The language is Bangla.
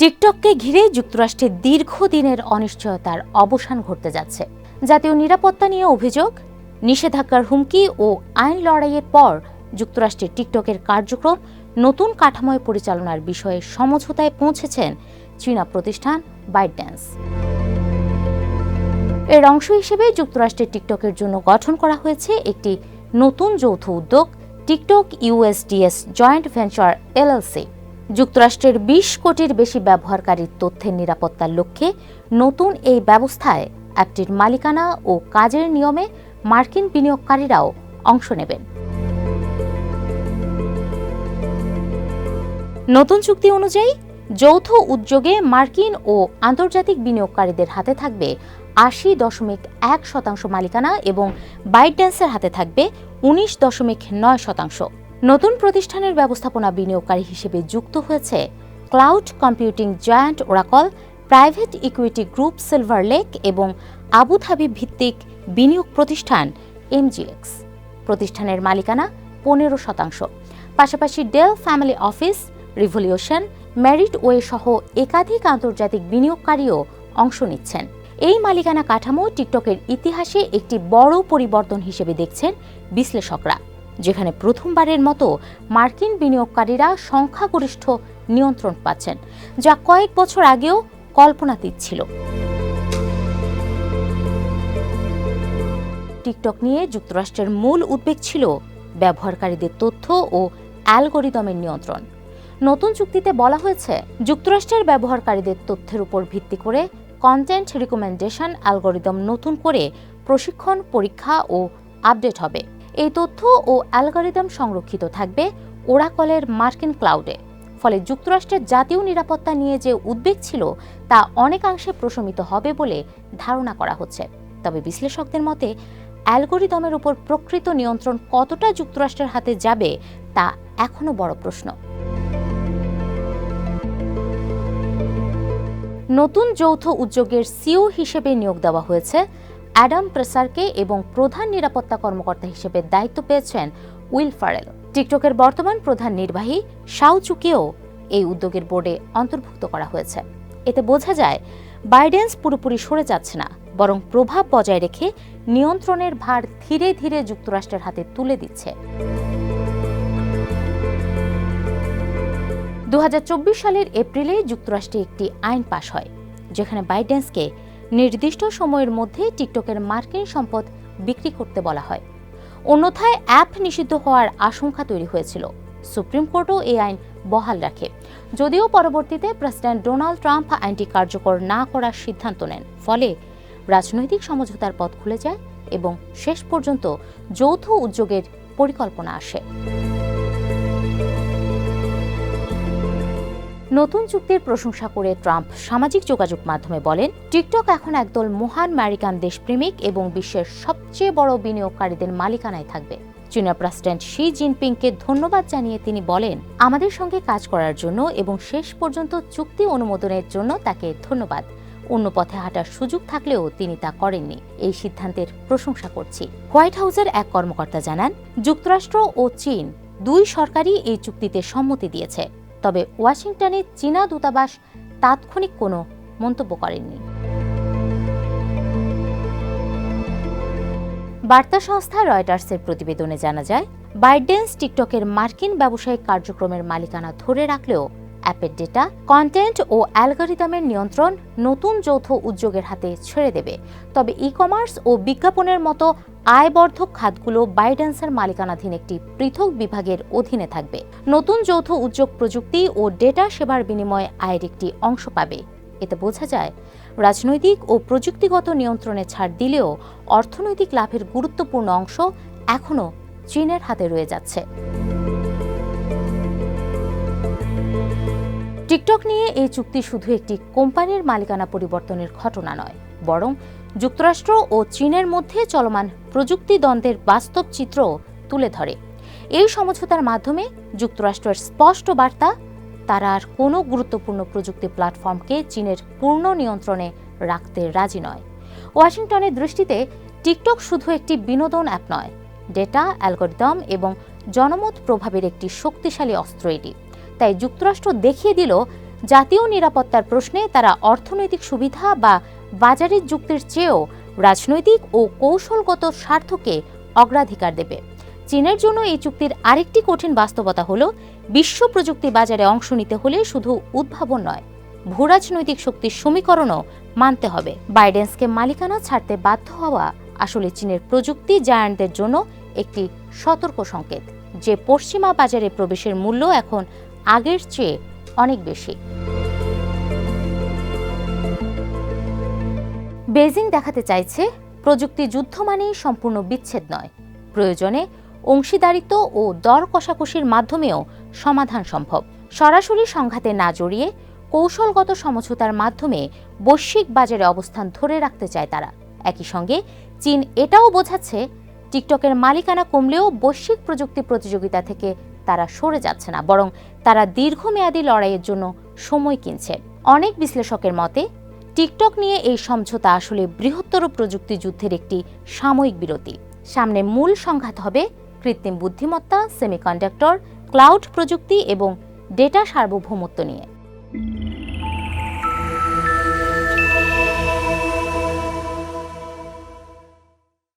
টিকটককে ঘিরে যুক্তরাষ্ট্রের দীর্ঘদিনের অনিশ্চয়তার অবসান ঘটতে যাচ্ছে। জাতীয় নিরাপত্তা নিয়ে অভিযোগ, নিষেধাজ্ঞার হুমকি ও আইন লড়াইয়ের পর যুক্তরাষ্ট্রের টিকটকের কার্যক্রম নতুন কাঠামোয় পরিচালনার বিষয়ে সমঝোতায় পৌঁছেছেন চীনা প্রতিষ্ঠান বাইডড্যান্স এর অংশ হিসেবে যুক্তরাষ্ট্রের টিকটকের জন্য গঠন করা হয়েছে একটি নতুন যৌথ উদ্যোগ, TikTok USDS joint venture LLC. যুক্তরাষ্ট্রের বিশ কোটির বেশি ব্যবহারকারীর তথ্যের নিরাপত্তার লক্ষ্যে নতুন এই ব্যবস্থায় অ্যাপটির মালিকানা ও কাজের নিয়মে মার্কিন বিনিয়োগকারীরাও অংশ নেবেন। নতুন চুক্তি অনুযায়ী, যৌথ উদ্যোগে মার্কিন ও আন্তর্জাতিক বিনিয়োগকারীদের হাতে থাকবে আশি দশমিক এক শতাংশ মালিকানা এবং বাইডড্যান্সের হাতে থাকবে উনিশ দশমিক নয় শতাংশ। নতুন প্রতিষ্ঠানের ব্যবস্থাপনা বিনিয়োগকারী হিসেবে যুক্ত হয়েছে cloud computing giant Oracle, private equity group Silver Lake এবং আবুধাবি ভিত্তিক বিনিয়োগ প্রতিষ্ঠান এমজিএক্স। প্রতিষ্ঠানের মালিকানা পনেরো শতাংশ। পাশাপাশি Dell family office, Revolution, Merit Way সহ একাধিক আন্তর্জাতিক বিনিয়োগকারীও অংশ নিচ্ছেন। এই মালিকানা কাঠামো টিকটকের ইতিহাসে একটি বড় পরিবর্তন হিসেবে দেখছেন বিশ্লেষকরা। যেখানে প্রথমবারের মতো মার্কিন বিনিয়োগকারীরা সংখ্যাগরিষ্ঠ নিয়ন্ত্রণ পাচ্ছেন, যা কয়েক বছর আগেও কল্পনাতীত ছিল। টিকটক নিয়ে যুক্তরাষ্ট্রের মূল উদ্বেগ ছিল ব্যবহারকারীদের তথ্য ও অ্যালগোরিদমের নিয়ন্ত্রণ। নতুন চুক্তিতে বলা হয়েছে, যুক্তরাষ্ট্রের ব্যবহারকারীদের তথ্যের উপর ভিত্তি করে কন্টেন্ট রিকমেন্ডেশন অ্যালগোরিদম নতুন করে প্রশিক্ষণ, পরীক্ষা ও আপডেট হবে। এই তথ্য ও অ্যালগোরিদম সংরক্ষিত থাকবে ওরাকলের মার্কিন ক্লাউডে। ফলে যুক্তরাষ্ট্রের জাতীয় নিরাপত্তা নিয়ে যে উদ্বেগ ছিল, তা অনেকাংশে প্রশমিত হবে বলে ধারণা করা হচ্ছে। তবে বিশ্লেষকদের মতে, অ্যালগোরিদমের উপর প্রকৃত নিয়ন্ত্রণ কতটা যুক্তরাষ্ট্রের হাতে যাবে, তা এখনও বড় প্রশ্ন। নতুন যৌথ উদ্যোগের সিও হিসেবে নিয়োগ দেওয়া হয়েছে। অ্যাডাম প্রেসারকে এবং প্রধান নিরাপত্তা কর্মকর্তা হিসেবে দায়িত্ব পেয়েছেন উইল ফারেল। টিকটকের বর্তমান প্রধান নির্বাহী শাওচুকেও এই উদ্যোগের বোর্ডে অন্তর্ভুক্ত করা হয়েছে। এতে বোঝা যায়, বাইডেন্স পুরোপুরি সরে যাচ্ছে না, বরং প্রভাব বজায় রেখে নিয়ন্ত্রণের ভার ধীরে ধীরে যুক্তরাষ্ট্রের হাতে তুলে দিচ্ছে। দু হাজার চব্বিশ সালের এপ্রিলে যুক্তরাষ্ট্রে একটি আইন পাশ হয়, যেখানে বাইডেন্সকে নির্দিষ্ট সময়ের মধ্যে টিকটকের মার্কিন সম্পদ বিক্রি করতে বলা হয়। অন্যথায় অ্যাপ নিষিদ্ধ হওয়ার আশঙ্কা তৈরি হয়েছিল। সুপ্রিম কোর্টও এই আইন বহাল রাখে। যদিও পরবর্তীতে প্রেসিডেন্ট ডোনাল্ড ট্রাম্প আইনটি কার্যকর না করার সিদ্ধান্ত নেন। ফলে রাজনৈতিক সমঝোতার পথ খুলে যায় এবং শেষ পর্যন্ত যৌথ উদ্যোগের পরিকল্পনা আসে। নতুন চুক্তির প্রশংসা করে ট্রাম্প সামাজিক যোগাযোগ মাধ্যমে বলেন, টিকটক এখন একদল মহান আমেরিকান দেশপ্রেমিক এবং বিশ্বের সবচেয়ে বড় বিনিয়োগকারীদের মালিকানায় থাকবে। চীনা প্রেসিডেন্ট শি জিনপিংকে ধন্যবাদ জানিয়ে তিনি বলেন, আমাদের সঙ্গে কাজ করার জন্য এবং শেষ পর্যন্ত চুক্তি অনুমোদনের জন্য তাকে ধন্যবাদ। অন্য পথে হাঁটার সুযোগ থাকলেও তিনি তা করেননি। এই সিদ্ধান্তের প্রশংসা করছি। হোয়াইট হাউসের এক কর্মকর্তা জানান, যুক্তরাষ্ট্র ও চীন দুই সরকারই এই চুক্তিতে সম্মতি দিয়েছে। তবে ওয়াশিংটনে চীনা দূতাবাস তাৎক্ষণিক কোনো মন্তব্য করেননি। বার্তা সংস্থা রয়টার্সের প্রতিবেদনে জানা যায়, বাইডেন্স টিকটকের মার্কিন ব্যবসায়িক কার্যক্রমের মালিকানা ধরে রাখলেও অ্যাপের ডেটা কন্টেন্ট ও অ্যালগোরিদমের নিয়ন্ত্রণ নতুন যৌথ উদ্যোগের হাতে ছেড়ে দেবে। তবে ই কমার্স ও বিজ্ঞাপনের মতো আয়বর্ধক খাতগুলো বাইডেন্সের মালিকানাধীন একটি পৃথক বিভাগের অধীনে থাকবে। নতুন যৌথ উদ্যোগ প্রযুক্তি ও ডেটা সেবার বিনিময়ে আয়ের একটি অংশ পাবে। এতে বোঝা যায়, রাজনৈতিক ও প্রযুক্তিগত নিয়ন্ত্রণে ছাড় দিলেও অর্থনৈতিক লাভের গুরুত্বপূর্ণ অংশ এখনও চীনের হাতে রয়ে যাচ্ছে। টিকটক নিয়ে এই চুক্তি শুধু একটি কোম্পানির মালিকানা পরিবর্তনের ঘটনা নয়, বরং যুক্তরাষ্ট্র ও চীনের মধ্যে চলমান প্রযুক্তি দ্বন্দ্বের বাস্তব চিত্র তুলে ধরে। এই সমঝোতার মাধ্যমে যুক্তরাষ্ট্রের স্পষ্ট বার্তা, তারা আর কোনো গুরুত্বপূর্ণ প্রযুক্তি প্ল্যাটফর্মকে চীনের পূর্ণ নিয়ন্ত্রণে রাখতে রাজি নয়। ওয়াশিংটনের দৃষ্টিতে টিকটক শুধু একটি বিনোদন অ্যাপ নয়, ডেটা, অ্যালগোরিদম এবং জনমত প্রভাবের একটি শক্তিশালী অস্ত্র এটি। তাই যুক্তরাষ্ট্র দেখিয়ে দিল জাতীয় নিরাপত্তার প্রশ্নে তারা অর্থনৈতিক সুবিধা বা বাজারের যুক্তির চেয়েও রাজনৈতিক ও কৌশলগত স্বার্থকে অগ্রাধিকার দেবে। চীনের জন্য এই চুক্তির আরেকটি কঠিন বাস্তবতা হল, বিশ্ব প্রযুক্তি বাজারে অংশ নিতে হলে শুধু উদ্ভাবন নয় ভূরাজনৈতিক শক্তির সমীকরণও মানতে হবে। বাইডেন্সকে মালিকানা ছাড়তে বাধ্য হওয়া আসলে চীনের প্রযুক্তি জায়ান্টদের জন্য একটি সতর্ক সংকেত, যে পশ্চিমা বাজারে প্রবেশের মূল্য এখন আগের চেয়ে অনেক বেশি। বেজিং দেখাতে চাইছে, প্রযুক্তি যুদ্ধ মানেই সম্পূর্ণ বিচ্ছেদ নয়। প্রয়োজনে অংশীদারিত্ব ও দর কষাকষির মাধ্যমেও সমাধান সম্ভব। সরাসরি সংঘাতে না জড়িয়ে কৌশলগত সমঝোতার মাধ্যমে বৈশ্বিক বাজারে অবস্থান ধরে রাখতে চায় তারা। একই সঙ্গে চীন এটাও বোঝাচ্ছে, টিকটকের মালিকানা কমলেও বৈশ্বিক প্রযুক্তি প্রতিযোগিতা থেকে তারা সরে যাচ্ছে না, বরং তারা দীর্ঘমেয়াদী লড়াইয়ের জন্য সময় কিনছে। অনেক বিশ্লেষকের মতে, টিকটক নিয়ে এই সমঝোতা আসলে বৃহত্তর প্রযুক্তি যুদ্ধের একটি সাময়িক বিরতি। সামনে মূল সংঘাত হবে কৃত্রিম বুদ্ধিমত্তা সেমিকন্ডাক্টর ক্লাউড প্রযুক্তি এবং ডেটা সার্বভৌমত্ব নিয়ে।